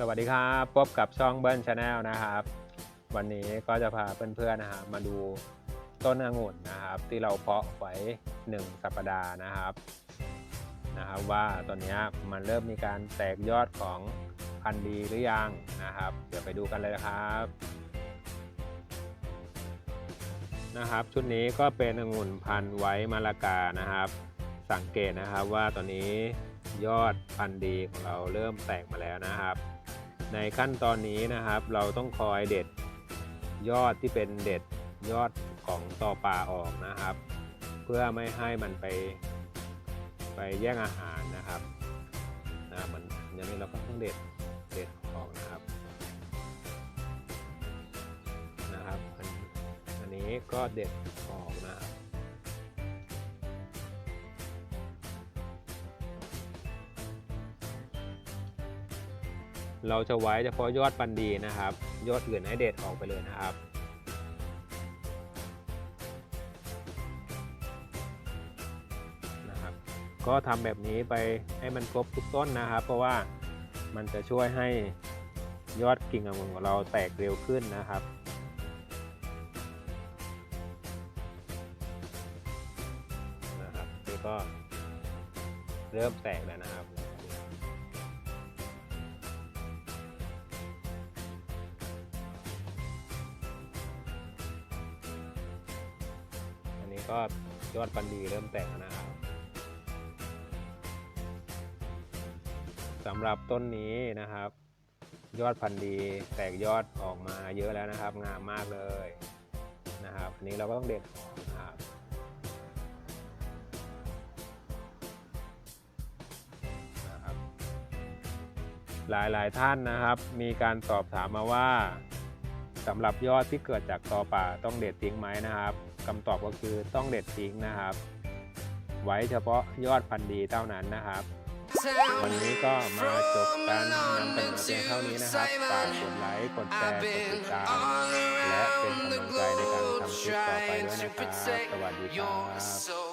สวัสดีครับพบกับช่องเบิ้ลชาแนลนะครับ วันนี้ก็จะพาเพื่อนๆนะครับมาดูต้นองุ่นนะครับ ที่เราเพาะไว้1สัปดาห์นะครับนะครับ ว่าตอนนี้มันเริ่มมีการแตกยอดของพันธุ์ดีหรือยังนะครับ เดี๋ยวไปดูกันเลยนะครับนะครับ ชุดนี้ก็เป็นองุ่นพันธุ์ไว้มาลากานะครับ สังเกตนะครับว่าตอนนี้ยอดพันธุ์ดีของเราเริ่มแตกมาแล้วนะครับ ในขั้นตอนนี้นะครับ เราต้องคอยเด็ดยอดที่เป็นเด็ดยอดของตอปลาออกนะครับ เพื่อไม่ให้มันไปไปแย่งอาหารนะครับนะมันอย่างนี้เราก็ต้องเด็ดเด็ดออกนะครับนะครับ อันอันนี้ก็เด็ดออก เราจะไว้เฉพาะยอดปันดีนะครับ ยอดอื่นให้เด็ดออกไปเลยนะครับ นะครับ ก็ทำแบบนี้ไปให้มันครบทุกต้นนะครับ เพราะว่ามันจะช่วยให้ยอดกิ่งองุ่นของเราแตกเร็วขึ้นนะครับนะครับนี่ก็เริ่มแตกแล้วนะครับ ก็ยอดปันดีเริ่มแตกนะครับสำหรับต้นนี้นะครับ ยอดพันธุ์ดีแตกยอดออกมาเยอะแล้วนะครับ งามมากเลยนะครับอันนี้เราก็ต้องเด็ดออกนะครับหลายหลายท่านนะครับ มีการสอบถามมาว่า สำหรับยอดที่เกิดจากตอป่าต้องเด็ดทิ้งไหมนะครับคำตอบก็คือต้องเด็ดทิ้งนะครับ ไว้เฉพาะยอดพันธุ์ดีเท่านั้นนะครับ วันนี้ก็มาจบการนำเสนอเพียงเท่านี้นะครับฝากกดไลค์กดแชร์กดติดตามและเป็นกำลังใจในการทำคลิปต่อไปด้วยนะครับ สวัสดีครับ